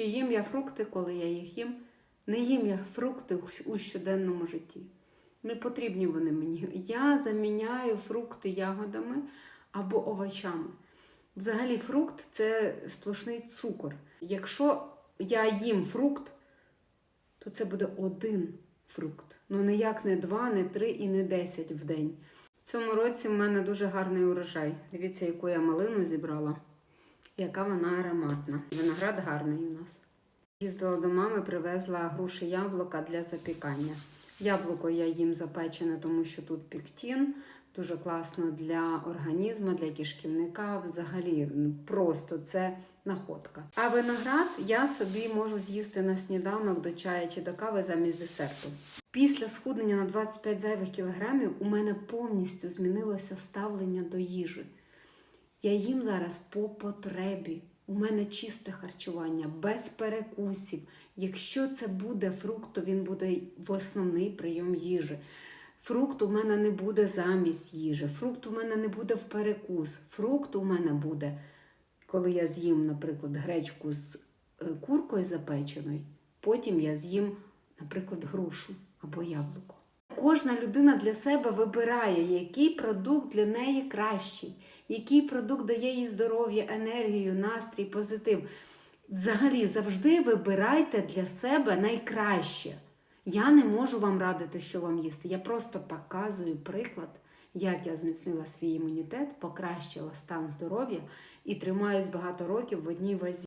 Чи їм я фрукти, коли я їх їм? Не їм я фрукти у щоденному житті. Не потрібні вони мені. Я заміняю фрукти ягодами або овочами. Взагалі, фрукт це сплошний цукор. Якщо я їм фрукт, то це буде один фрукт. Ну ніяк не два, не три і не десять в день. В цьому році в мене дуже гарний урожай. Дивіться, яку я малину зібрала, яка вона ароматна. Виноград гарний у нас. Їздила до мами, привезла груші яблука для запікання. Яблуко я їм запечене, тому що тут піктін. Дуже класно для організму, для кишківника. Взагалі, ну, просто це находка. А виноград я собі можу з'їсти на сніданок до чаю чи до кави замість десерту. Після схуднення на 25 зайвих кілограмів у мене повністю змінилося ставлення до їжі. Я їм зараз по потребі. У мене чисте харчування, без перекусів. Якщо це буде фрукт, то він буде в основний прийом їжі. Фрукт у мене не буде замість їжі, фрукт у мене не буде в перекус. Фрукт у мене буде, коли я з'їм, наприклад, гречку з е, куркою запеченою, потім я з'їм, наприклад, грушу або яблуко. Кожна людина для себе вибирає, який продукт для неї кращий, який продукт дає їй здоров'я, енергію, настрій, позитив. Взагалі завжди вибирайте для себе найкраще. Я не можу вам радити, що вам їсти. Я просто показую приклад, як я зміцнила свій імунітет, покращила стан здоров'я і тримаюсь багато років в одній вазі.